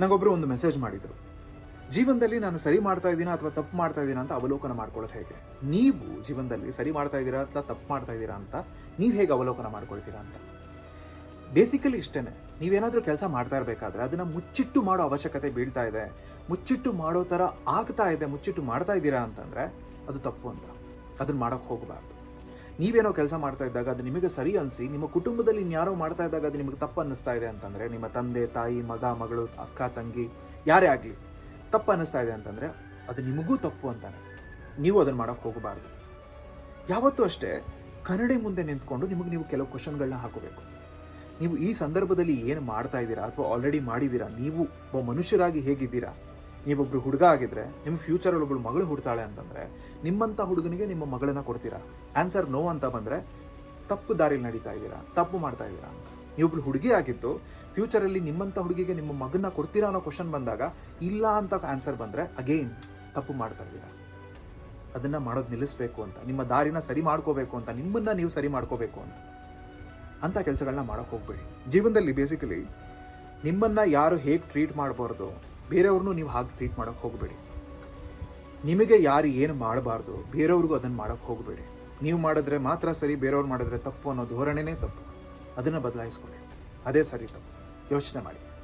ನಂಗೊಬ್ರು ಒಂದು ಮೆಸೇಜ್ ಮಾಡಿದರು. ಜೀವನದಲ್ಲಿ ನಾನು ಸರಿ ಮಾಡ್ತಾ ಇದ್ದೀನಾ ಅಥವಾ ತಪ್ಪು ಮಾಡ್ತಾ ಇದ್ದೀನಾ ಅಂತ ಅವಲೋಕನ ಮಾಡ್ಕೊಳ್ಳೋದು ಹೇಗೆ? ನೀವು ಜೀವನದಲ್ಲಿ ಸರಿ ಮಾಡ್ತಾ ಇದ್ದೀರಾ ಅಥವಾ ತಪ್ಪು ಮಾಡ್ತಾ ಇದ್ದೀರಾ ಅಂತ ನೀವು ಹೇಗೆ ಅವಲೋಕನ ಮಾಡ್ಕೊಳ್ತೀರಾ ಅಂತ? ಬೇಸಿಕಲಿ ಇಷ್ಟೇ ನೀವೇನಾದರೂ ಕೆಲಸ ಮಾಡ್ತಾ ಇರಬೇಕಾದ್ರೆ ಅದನ್ನು ಮುಚ್ಚಿಟ್ಟು ಮಾಡೋ ಅವಶ್ಯಕತೆ ಬೀಳ್ತಾ ಇದೆ. ಮುಚ್ಚಿಟ್ಟು ಮಾಡೋ ಥರ ಆಗ್ತಾ ಇದೆ, ಮುಚ್ಚಿಟ್ಟು ಮಾಡ್ತಾ ಇದ್ದೀರಾ ಅಂತಂದರೆ ಅದು ತಪ್ಪು ಅಂತ. ಅದನ್ನು ಮಾಡೋಕ್ಕೆ ಹೋಗಬಾರ್ದು. ನೀವೇನೋ ಕೆಲಸ ಮಾಡ್ತಾ ಇದ್ದಾಗ ಅದು ನಿಮಗೆ ಸರಿ ಅನಿಸಿ, ನಿಮ್ಮ ಕುಟುಂಬದಲ್ಲಿ ಇನ್ಯಾರೋ ಮಾಡ್ತಾ ಇದ್ದಾಗ ಅದು ನಿಮಗೆ ತಪ್ಪು ಅನ್ನಿಸ್ತಾ ಇದೆ ಅಂತಂದರೆ, ನಿಮ್ಮ ತಂದೆ, ತಾಯಿ, ಮಗ, ಮಗಳು, ಅಕ್ಕ, ತಂಗಿ, ಯಾರೇ ಆಗಲಿ ತಪ್ಪು ಅನ್ನಿಸ್ತಾ ಇದೆ ಅಂತಂದರೆ ಅದು ನಿಮಗೂ ತಪ್ಪು ಅಂತಾನೆ. ನೀವು ಅದನ್ನು ಮಾಡೋಕೆ ಹೋಗಬಾರ್ದು. ಯಾವತ್ತೂ ಅಷ್ಟೇ ಕನ್ನಡಿ ಮುಂದೆ ನಿಂತ್ಕೊಂಡು ನಿಮಗೆ ನೀವು ಕೆಲವು ಕ್ವಶನ್ಗಳನ್ನ ಹಾಕೋಬೇಕು. ನೀವು ಈ ಸಂದರ್ಭದಲ್ಲಿ ಏನು ಮಾಡ್ತಾ ಇದ್ದೀರಾ ಅಥವಾ ಆಲ್ರೆಡಿ ಮಾಡಿದ್ದೀರಾ? ನೀವು ಒಬ್ಬ ಮನುಷ್ಯರಾಗಿ ಹೇಗಿದ್ದೀರಾ? ನೀವೊಬ್ರು ಹುಡುಗ ಆಗಿದ್ರೆ ನಿಮ್ಮ ಫ್ಯೂಚರಲ್ಲಿ ಒಬ್ಬಳು ಮಗಳು ಹುಡ್ತಾಳೆ ಅಂತಂದ್ರೆ ನಿಮ್ಮಂಥ ಹುಡುಗನಿಗೆ ನಿಮ್ಮ ಮಗಳನ್ನ ಕೊಡ್ತೀರಾ? ಆನ್ಸರ್ ನೋ ಅಂತ ಬಂದ್ರೆ ತಪ್ಪು ದಾರಿಲಿ ನಡೀತಾ ಇದ್ದೀರಾ? ತಪ್ಪು ಮಾಡ್ತಾ ಇದ್ದೀರಾ ಅಂತ. ನೀವೊಬ್ಳು ಹುಡುಗಿ ಆಗಿದ್ದು ಫ್ಯೂಚರಲ್ಲಿ ನಿಮ್ಮಂಥ ಹುಡುಗಿಗೆ ನಿಮ್ಮ ಮಗನ್ನ ಕೊಡ್ತೀರಾ ಅನ್ನೋ ಕ್ವಶನ್ ಬಂದಾಗ ಇಲ್ಲ ಅಂತ ಆನ್ಸರ್ ಬಂದ್ರೆ ಅಗೈನ್ ತಪ್ಪು ಮಾಡ್ತಾ ಇದ್ದೀರಾ? ಅದನ್ನ ಮಾಡೋದು ನಿಲ್ಲಿಸ್ಬೇಕು ಅಂತ, ನಿಮ್ಮ ದಾರಿನ ಸರಿ ಮಾಡ್ಕೋಬೇಕು ಅಂತ, ನಿಮ್ಮನ್ನ ನೀವು ಸರಿ ಮಾಡ್ಕೋಬೇಕು ಅಂತ. ಅಂತ ಕೆಲಸಗಳನ್ನ ಮಾಡೋಕೆ ಹೋಗ್ಬೇಡಿ. ಜೀವನದಲ್ಲಿ ಬೇಸಿಕಲಿ ನಿಮ್ಮನ್ನ ಯಾರು ಹೇಗೆ ಟ್ರೀಟ್ ಮಾಡಬಾರ್ದು ಬೇರೆಯವ್ರನ್ನೂ ನೀವು ಹಾಗೆ ಟ್ರೀಟ್ ಮಾಡೋಕೆ ಹೋಗಬೇಡಿ. ನಿಮಗೆ ಯಾರು ಏನು ಮಾಡಬಾರ್ದು, ಬೇರೆಯವ್ರಿಗೂ ಅದನ್ನು ಮಾಡೋಕೆ ಹೋಗಬೇಡಿ. ನೀವು ಮಾಡಿದ್ರೆ ಮಾತ್ರ ಸರಿ, ಬೇರೆಯವ್ರು ಮಾಡಿದ್ರೆ ತಪ್ಪು ಅನ್ನೋ ಧೋರಣೆನೇ ತಪ್ಪು. ಅದನ್ನು ಬದಲಾಯಿಸ್ಕೊಳ್ಳಿ. ಅದೇ ಸರಿ ತಪ್ಪು. ಯೋಚನೆ ಮಾಡಿ.